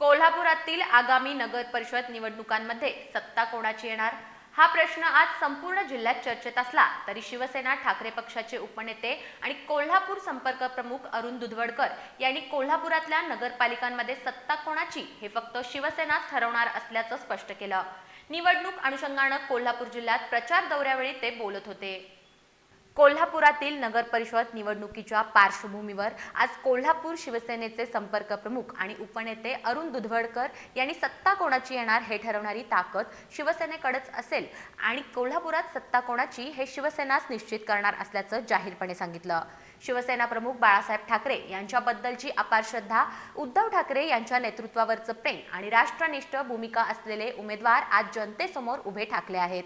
कोल्हापुरातील आगामी नगर परिषद निवडणुकांमध्ये सत्ता कोणाची येणार? हा प्रश्न आज संपूर्ण जिल्ह्यात चर्चेत असला तरी शिवसेना ठाकरे पक्षाचे उपनेते आणि कोल्हापूर संपर्क प्रमुख अरुण दुधवडकर यांनी कोल्हापुरातल्या नगरपालिकांमध्ये सत्ता कोणाची हे फक्त शिवसेनाच ठरवणार असल्याचं स्पष्ट केलं. निवडणूक अनुषंगानं कोल्हापूर जिल्ह्यात प्रचार दौऱ्यावेळी ते बोलत होते. कोल्हापुरातील नगर परिषद निवडणुकीच्या पार्श्वभूमीवर आज कोल्हापूर शिवसेनेचे संपर्क प्रमुख आणि उपनेते अरुण दुधवडकर यांनी सत्ता कोणाची येणार हे ठरवणारी ताकद शिवसेनेकडेच असेल आणि कोल्हापुरात सत्ता कोणाची हे शिवसेनाच निश्चित करणार असल्याचं जाहीरपणे सांगितलं. शिवसेना प्रमुख बाळासाहेब ठाकरे यांच्याबद्दलची अपार श्रद्धा उद्धव ठाकरे यांच्या नेतृत्वावरचं प्रेम आणि राष्ट्रनिष्ठ भूमिका असलेले उमेदवार आज जनतेसमोर उभे ठाकले आहेत.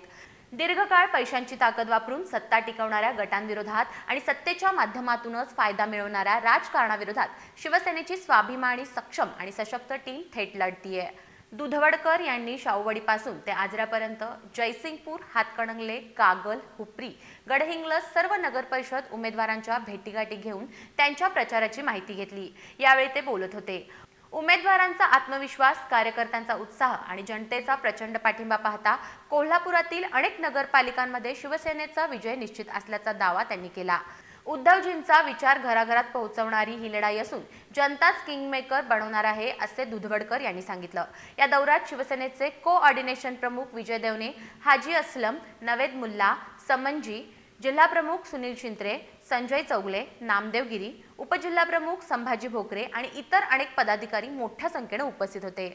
दीर्घकाळ पैशांची ताकद वापरून सत्ता टिकवणाऱ्या गटांविरोधात आणि सत्तेच्या माध्यमातूनच फायदा मिळवणाऱ्या राजकारणाविरोधात शिवसेनेची स्वाभिमानी सक्षम आणि सशक्त टीम थेट लढतीये. दुधवडकर यांनी शाहूवाडीपासून ते आजऱ्यापर्यंत जयसिंगपूर हातकणंगले कागल हुपरी गडहिंग्लज सर्व नगरपरिषद उमेदवारांच्या भेटीगाठी घेऊन त्यांच्या प्रचाराची माहिती घेतली. यावेळी ते बोलत होते. उमेदवारांचा आत्मविश्वास कार्यकर्त्यांचा उत्साह आणि जनतेचा प्रचंड पाठिंबा पाहता कोल्हापुरातील अनेक नगरपालिकांमध्ये शिवसेनेचा विजय निश्चित असल्याचा दावा त्यांनी केला. उद्धवजींचा विचार घराघरात पोहोचवणारी ही लढाई असून जनताच किंगमेकर बनवणार आहे असे दुधवडकर यांनी सांगितलं. या दौऱ्यात शिवसेनेचे कोऑर्डिनेशन प्रमुख विजय देवने हाजी असलम नवेद मुल्ला समंजी जिल्हाप्रमुख सुनील शिंत्रे संजय चौगले नामदेवगिरी उपजिल्हाप्रमुख संभाजी भोकरे आणि इतर अनेक पदाधिकारी मोठ्या संख्येने उपस्थित होते.